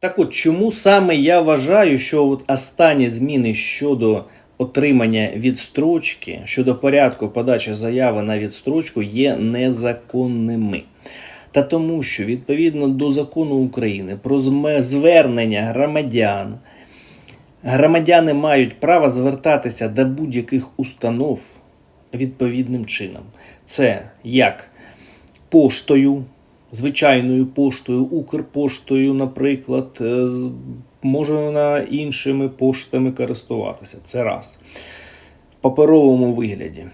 Так от, чому саме я вважаю, що от останні зміни щодо отримання відстрочки, щодо порядку подачі заяви на відстрочку є незаконними? Та тому, що відповідно до закону України про звернення громадян, громадяни мають право звертатися до будь-яких установ відповідним чином. Це як поштою, звичайною поштою, Укрпоштою, наприклад, е, можна іншими поштами користуватися. Це раз. В паперовому вигляді.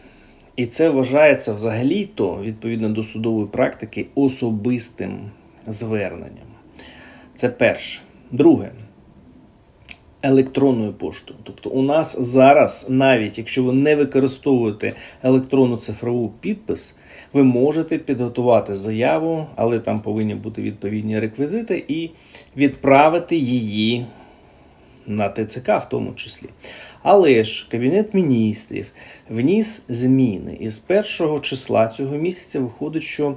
І це вважається взагалі-то, відповідно до судової практики, особистим зверненням. Це перше. Друге електронною поштою. Тобто у нас зараз, навіть якщо ви не використовуєте електронну цифрову підпис, ви можете підготувати заяву, але там повинні бути відповідні реквізити, і відправити її на ТЦК в тому числі. Але ж Кабінет міністрів вніс зміни, і з першого числа цього місяця виходить, що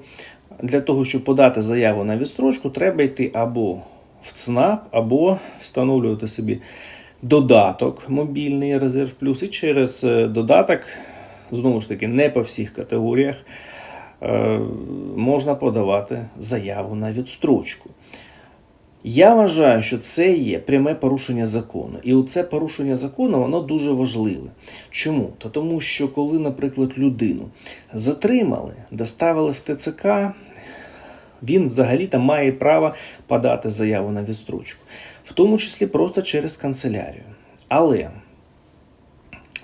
для того, щоб подати заяву на відстрочку, треба йти або в ЦНАП, або встановлювати собі додаток мобільний резерв плюс, і через е, додаток, знову ж таки, не по всіх категоріях, е, можна подавати заяву на відстрочку. Я вважаю, що це є пряме порушення закону. І оце порушення закону воно дуже важливе. Чому? Та тому, що коли, наприклад, людину затримали, доставили в ТЦК, він взагалі-то має право подати заяву на відстрочку, в тому числі просто через канцелярію. Але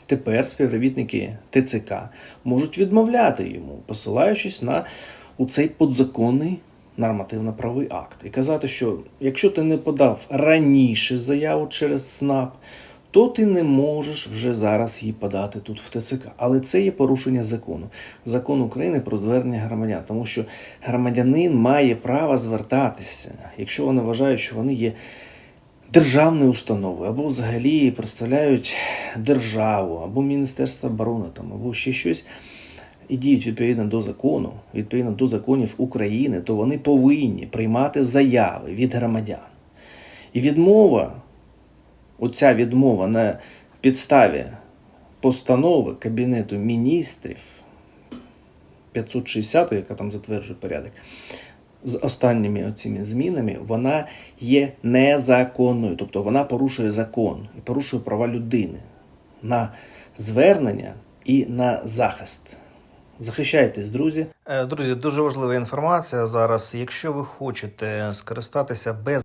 тепер співробітники ТЦК можуть відмовляти йому, посилаючись на у цей подзаконний нормативно-правовий акт і казати, що якщо ти не подав раніше заяву через СНАП, то ти не можеш вже зараз її подати тут в ТЦК. Але це є порушення закону. Закон України про звернення громадян, тому що громадянин має право звертатися, якщо вони вважають, що вони є державною установою, або взагалі представляють державу, або Міністерство оборони, там, або ще щось, і діють відповідно до закону, відповідно до законів України, то вони повинні приймати заяви від громадян. І відмова, оця відмова на підставі постанови Кабінету міністрів 560, яка там затверджує порядок, з останніми оціми змінами, вона є незаконною, тобто вона порушує закон і порушує права людини на звернення і на захист. Захищайтесь, друзі. Друзі, дуже важлива інформація зараз. Якщо ви хочете скористатися без